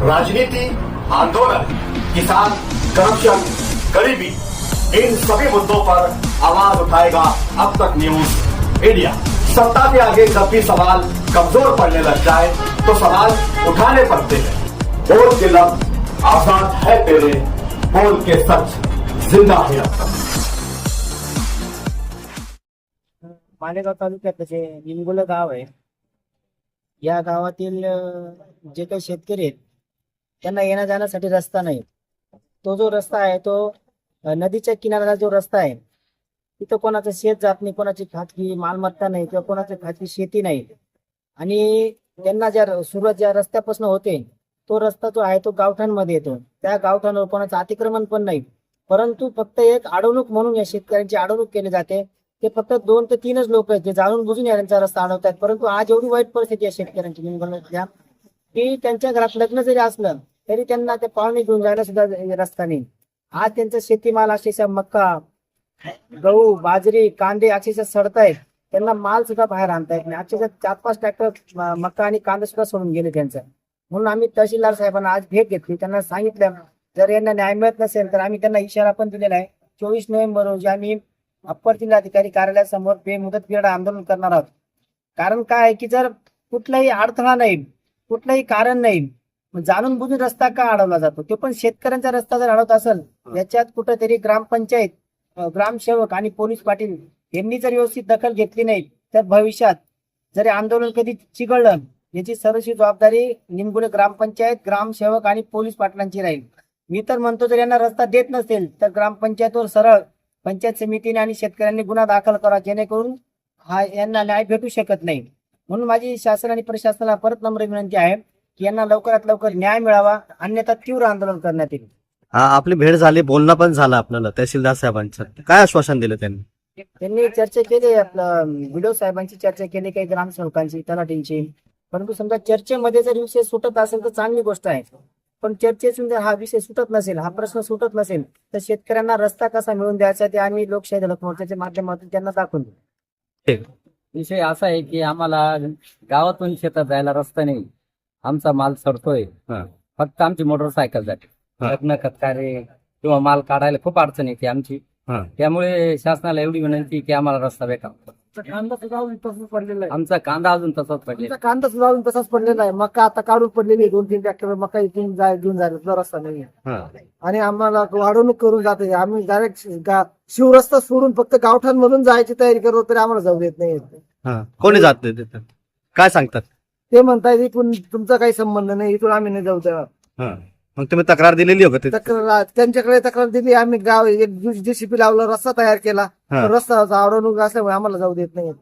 राजनीति आंदोलन किसान करप्शन गरीबी इन सभी मुद्दों पर आवाज़ उठाएगा अब तक न्यूज़ इंडिया। सत्ता के आगे जब भी सवाल कमज़ोर पड़ने लग जाए तो सवाल उठाने पड़ते हैं। बोल के लफ्ज आज़ाद है तेरे बोल के सच ज़िंदा है अब तक। मालेगाव तालुक्यात जे निंगोला गाव आहे या गावातील अं, जे काही शेतकरी आहेत त्यांना येण्या जाण्यासाठी रस्ता नाही. तो जो रस्ता आहे तो नदीच्या किनाऱ्याला जो रस्ता आहे तिथं कोणाचं शेत जात नाही कोणाची खाजगी मालमत्ता नाही किंवा कोणाची खाजगी शेती नाही. आणि त्यांना ज्या सुरुवात ज्या रस्त्यापासून होते तो रस्ता जो आहे तो गावठाणमध्ये येतो. त्या गावठाणवर कोणाचं अतिक्रमण पण नाही. परंतु फक्त एक अडवणूक म्हणून या शेतकऱ्यांची अडवणूक केली जाते. ते फक्त दोन ते तीनच लोक आहेत जे जाणून बुजून यांचा रस्ता अडवतात. परंतु आज एवढी वाईट परिस्थिती आहे शेतकऱ्यांची. की त्यांच्या घरात लग्न जरी असलं तरी त्यांना ते पाहुणे घेऊन जायला सुद्धा रस्ता नाही. आज त्यांचा शेतीमाल अक्षरशः मक्का गहू बाजरी कांदे अक्षरशः सडतायत. त्यांना माल सुद्धा बाहेर आणता येत नाही. अक्षरशः चार पाच ट्रॅक्टर मक्का आणि कांदा सुद्धा सोडून गेले त्यांचं. म्हणून आम्ही तहसीलदार साहेबांना आज भेट घेतली. त्यांना सांगितलं जर यांना न्याय मिळत नसेल तर आम्ही त्यांना इशारा पण दिलेला आहे. चोवीस नोव्हेंबर रोजी आम्ही अप्पर जिल्हाधिकारी कार्यालयासमोर बेमुदत पिरियड आंदोलन करणार आहोत. कारण काय आहे की जर कुठलाही अडथळा नाही कुठलंही कारण नाही जाणून बुजून रस्ता का अडवला जातो? तो पण शेतकऱ्यांचा रस्ता जर अडवत असेल याच्यात कुठंतरी ग्रामपंचायत ग्रामसेवक आणि पोलीस पाटील यांनी जर व्यवस्थित दखल घेतली नाही तर भविष्यात जरी आंदोलन कधी चिघळलं याची सर्वस्वी जबाबदारी निमगुणे ग्रामपंचायत ग्रामसेवक आणि पोलीस पाटलांची राहील. मी तर म्हणतो जर यांना रस्ता देत नसेल तर ग्रामपंचायतवर सरळ पंचायत समितीने आणि शेतकऱ्यांनी गुन्हा दाखल करा जेणेकरून हा यांना न्याय भेटू शकत नाही. म्हणून माझी शासन आणि प्रशासनाला परत नम्र विनंती आहे की यांना लवकरात लवकर न्याय मिळावा अन्यथा तीव्र आंदोलन करण्यात येईल. हा आपली भेट झाली बोलणं पण झालं आपल्याला तहसीलदार साहेबांचं. काय आश्वासन दिलं त्यांनी? त्यांनी चर्चा केली आपलं व्हिडिओ साहेबांची चर्चा केली काही ग्रामसेवकांची तलाठींची. परंतु समजा चर्चेमध्ये जर विषय सुटत असेल तर चांगली गोष्ट आहे. पण चर्चेतून जर हा विषय सुटत नसेल हा प्रश्न सुटत नसेल तर शेतकऱ्यांना रस्ता कसा मिळवून द्यायचा ते आम्ही लोकशाही दलत मोर्चाच्या माध्यमातून त्यांना दाखवून देऊ. विषय असा आहे की आम्हाला गावातून शेतात जायला रस्ता नाही. आमचा माल सरतोय. हा. फक्त आमची मोटरसायकल जाते. हा. लग्न खतकारे किंवा माल काढायला खूप अडचण येते आमची. हा. त्यामुळे शासनाला एवढी विनंती की आम्हाला रस्ता भेटावा कांदा सुद्धा अजून तसंच पडलेला आहे. आमचा कांदा अजून तसाच पडले आमचा कांदा सुद्धा अजून तसाच पडलेला आहे. मका आता काढून पडलेली आहे. दोन तीन ट्रॅक्टर मका इथून जाय घेऊन जायला सुद्धा रस्ता नाही हा. आणि आम्हाला वाढवणूक करून जाते. आम्ही डायरेक्ट शिवरस्ता सोडून फक्त गावठाण मधून जायची तयारी करतो तरी आम्हाला जाऊ देत नाही हा. कोणी जात नाही तिथं? काय सांगतात? ते म्हणतायत इथून तुमचा काही संबंध नाही इथून आम्ही नाही जाऊ तेव्हा. हा. मग तुम्ही तक्रार दिलेली हो का तक्रार त्यांच्याकडे तक्रार दिली. आम्ही गाव एक जेसीपी लावला रस्ता तयार केला. हा. रस्ता अडवणूक असल्यामुळे आम्हाला जाऊ देत नाही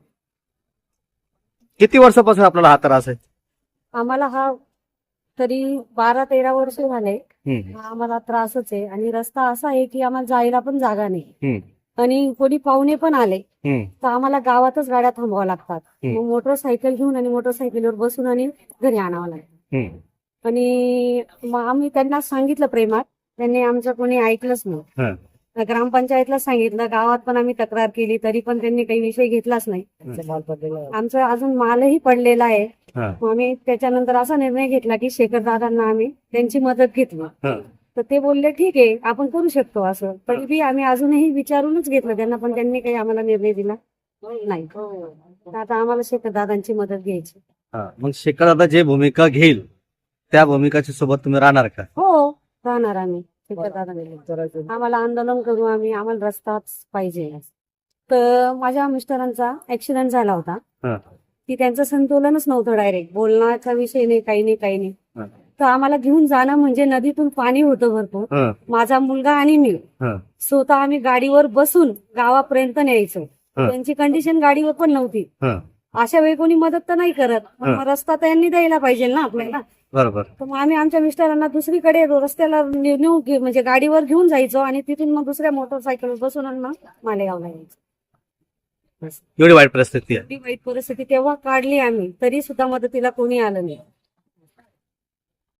किती वर्षापासून आपल्याला हा त्रास आहे? आम्हाला हा तरी बारा तेरा वर्ष झाले. हम्म. हा आम्हाला त्रासच आहे. आणि रस्ता असा आहे की आम्हाला जायला पण जागा नाही. आणि कोणी पाहुणे पण आले. तर आम्हाला गावातच गाड्या थांबवाव्या लागतात. मग मोटरसायकल घेऊन आणि मोटरसायकलवर बसून आणि घरी आणावं लागतं. आणि मग आम्ही त्यांना सांगितलं प्रेमात त्यांनी आमचं कोणी ऐकलंच. नाही ग्रामपंचायतला सांगितलं गावात पण आम्ही तक्रार केली तरी पण त्यांनी काही विषय घेतलाच नाही. आमचं अजून मालही पडलेला आहे. मग आम्ही त्याच्यानंतर असा निर्णय घेतला की शेखर दादांना आम्ही त्यांची मदत घेतली. तर ते बोलले ठीक आहे आपण करू शकतो असं. तरी बी आम्ही अजूनही विचारूनच घेतलं त्यांना पण त्यांनी काही आम्हाला निर्णय दिला नाही. तर आता आम्हाला शेखर दादांची मदत घ्यायची. हा. मग शेखर आता जे भूमिका घेईल त्या भूमिकाच्या सोबत तुम्ही राहणार का? हो राहणार आम्ही. शेखर दादा आम्हाला आंदोलन करू आम्ही आम्हाला रस्ताच पाहिजे. तर माझ्या मिस्टरांचा ऍक्सिडेंट झाला होता. हा. की त्यांचं संतुलनच नव्हतं डायरेक्ट. बोलण्याचा विषय नाही काही नाही काही नाही. हा. तर आम्हाला घेऊन जाणं म्हणजे नदीतून पाणी होतं भरपूर. माझा मुलगा आणि मी. स्वतः आम्ही गाडीवर बसून गावापर्यंत न्यायचो. त्यांची कंडिशन गाडीवर पण नव्हती. अशा वेळी कोणी मदत तर नाही करत. रस्ता त्यांनी द्यायला पाहिजे ना आपल्याला. बरोबर. तर मग आम्ही आमच्या मिस्टरांना दुसरीकडे रस्त्याला नेऊ म्हणजे गाडीवर घेऊन जायचो आणि तिथून मग दुसऱ्या मोटरसायकल बसून आणि मग मालेगावला यायचो. एवढी वाईट परिस्थिती एवढी वाईट परिस्थिती तेव्हा काढली आम्ही. तरी सुद्धा मदतीला कोणी आलं नाही.